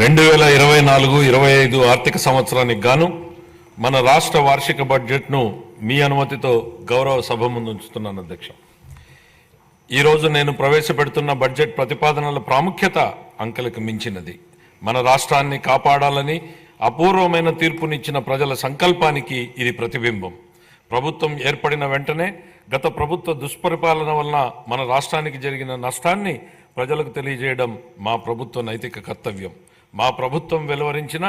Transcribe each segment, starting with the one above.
రెండు వేల ఇరవై నాలుగు ఇరవై ఐదు ఆర్థిక సంవత్సరానికి గాను మన రాష్ట్ర వార్షిక బడ్జెట్ను మీ అనుమతితో గౌరవ సభ ముందు ఉంచుతున్నాను అధ్యక్ష ఈరోజు నేను ప్రవేశపెడుతున్న బడ్జెట్ ప్రతిపాదనల ప్రాముఖ్యత అంకెలకు మించినది. మన రాష్ట్రాన్ని కాపాడాలని అపూర్వమైన తీర్పునిచ్చిన ప్రజల సంకల్పానికి ఇది ప్రతిబింబం. ప్రభుత్వం ఏర్పడిన వెంటనే గత ప్రభుత్వ దుష్పరిపాలన వలన మన రాష్ట్రానికి జరిగిన నష్టాన్ని ప్రజలకు తెలియజేయడం మా ప్రభుత్వ నైతిక కర్తవ్యం. మా ప్రభుత్వం వెలువరించిన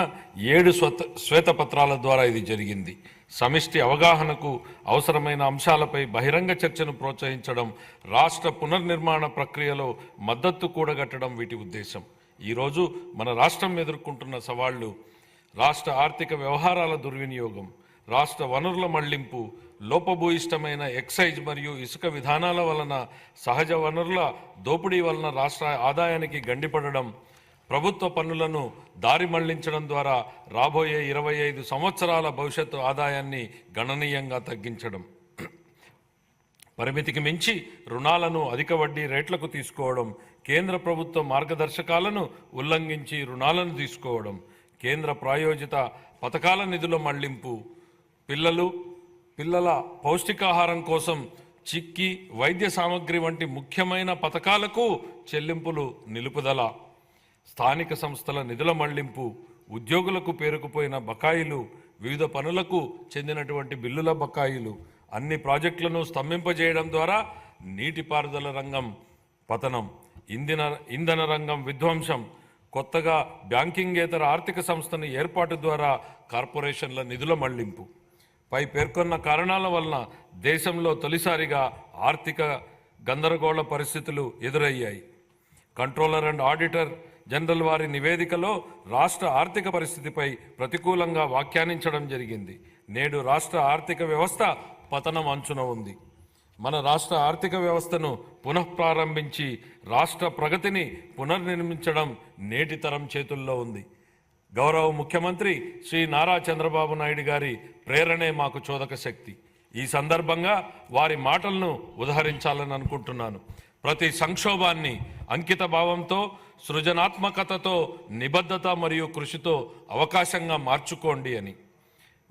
ఏడు స్వత శ్వేతపత్రాల ద్వారా ఇది జరిగింది. సమిష్టి అవగాహనకు అవసరమైన అంశాలపై బహిరంగ చర్చను ప్రోత్సహించడం రాష్ట్ర పునర్నిర్మాణ ప్రక్రియలో మద్దతు కూడగట్టడం వీటి ఉద్దేశం. ఈరోజు మన రాష్ట్రం ఎదుర్కొంటున్న సవాళ్ళు రాష్ట్ర ఆర్థిక వ్యవహారాల దుర్వినియోగం రాష్ట్ర వనరుల మళ్ళింపు లోపభూయిష్టమైన ఎక్సైజ్ మరియు ఇసుక విధానాల వలన సహజ వనరుల దోపిడీ వలన రాష్ట్ర ఆదాయానికి గండిపడడం ప్రభుత్వ పన్నులను దారి మళ్ళించడం ద్వారా రాబోయే ఇరవై ఐదు సంవత్సరాల భవిష్యత్తు ఆదాయాన్ని గణనీయంగా తగ్గించడం. పరిమితికి మించి రుణాలను అధిక వడ్డీ రేట్లకు తీసుకోవడం కేంద్ర ప్రభుత్వ మార్గదర్శకాలను ఉల్లంఘించి రుణాలను తీసుకోవడం కేంద్ర ప్రాయోజిత పథకాల నిధుల మళ్ళింపు పిల్లలు పిల్లల పౌష్టికాహారం కోసం చిక్కి వైద్య సామగ్రి వంటి ముఖ్యమైన పథకాలకు చెల్లింపులు నిలుపుదల. స్థానిక సంస్థల నిధుల మళ్ళింపు ఉద్యోగులకు పేరుకుపోయిన బకాయిలు వివిధ పనులకు చెందినటువంటి బిల్లుల బకాయిలు అన్ని ప్రాజెక్టులను స్తంభింపజేయడం ద్వారా నీటిపారుదల రంగం పతనం ఇంధన ఇంధన రంగం విధ్వంసం కొత్తగా బ్యాంకింగేతర ఆర్థిక సంస్థను ఏర్పాటు ద్వారా కార్పొరేషన్ల నిధుల మళ్ళింపు. పై పేర్కొన్న కారణాల వలన దేశంలో తొలిసారిగా ఆర్థిక గందరగోళ పరిస్థితులు ఎదురయ్యాయి. కంట్రోలర్ అండ్ ఆడిటర్ జనరల్ వారి నివేదికలో రాష్ట్ర ఆర్థిక పరిస్థితిపై ప్రతికూలంగా వ్యాఖ్యానించడం జరిగింది. నేడు రాష్ట్ర ఆర్థిక వ్యవస్థ పతనం అంచున ఉంది. మన రాష్ట్ర ఆర్థిక వ్యవస్థను పునఃప్రారంభించి రాష్ట్ర ప్రగతిని పునర్నిర్మించడం నేటి తరం చేతుల్లో ఉంది. గౌరవ ముఖ్యమంత్రి శ్రీ నారా చంద్రబాబు నాయుడు గారి ప్రేరణే మాకు చోదక శక్తి. ఈ సందర్భంగా వారి మాటలను ఉదహరించాలని అనుకుంటున్నాను ప్రతి సంక్షోభాన్ని అంకిత భావంతో సృజనాత్మకతతో నిబద్ధత మరియు కృషితో అవకాశంగా మార్చుకోండి అని.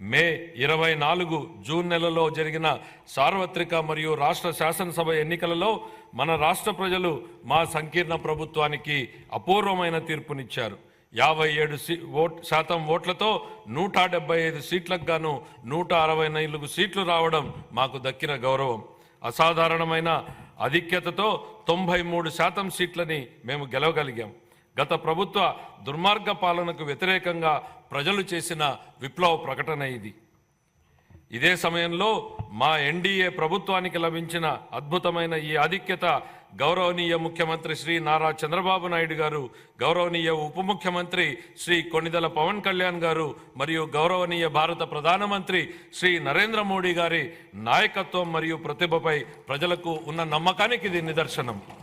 మే ఇరవై నాలుగు జూన్ నెలలో జరిగిన సార్వత్రిక మరియు రాష్ట్ర శాసనసభ ఎన్నికలలో మన రాష్ట్ర ప్రజలు మా సంకీర్ణ ప్రభుత్వానికి అపూర్వమైన తీర్పునిచ్చారు. యాభై ఏడు సీ ఓట్ శాతం ఓట్లతో నూట డెబ్బై ఐదు సీట్లకు గాను నూట అరవై నాలుగు సీట్లు రావడం మాకు దక్కిన గౌరవం. అసాధారణమైన ఆధిక్యతతో తొంభై మూడు శాతం సీట్లని మేము గెలవగలిగాం. గత ప్రభుత్వ దుర్మార్గ పాలనకు వ్యతిరేకంగా ప్రజలు చేసిన విప్లవ ప్రకటన ఇది. ఇదే సమయంలో మా ఎన్డీఏ ప్రభుత్వానికి లభించిన అద్భుతమైన ఈ ఆధిక్యత గౌరవనీయ ముఖ్యమంత్రి శ్రీ నారా చంద్రబాబు నాయుడు గారు గౌరవనీయ ఉప ముఖ్యమంత్రి శ్రీ కొణిదల పవన్ కళ్యాణ్ గారు మరియు గౌరవనీయ భారత ప్రధానమంత్రి శ్రీ నరేంద్ర మోడీ గారి నాయకత్వం మరియు ప్రతిభపై ప్రజలకు ఉన్న నమ్మకానికి ఇది నిదర్శనం.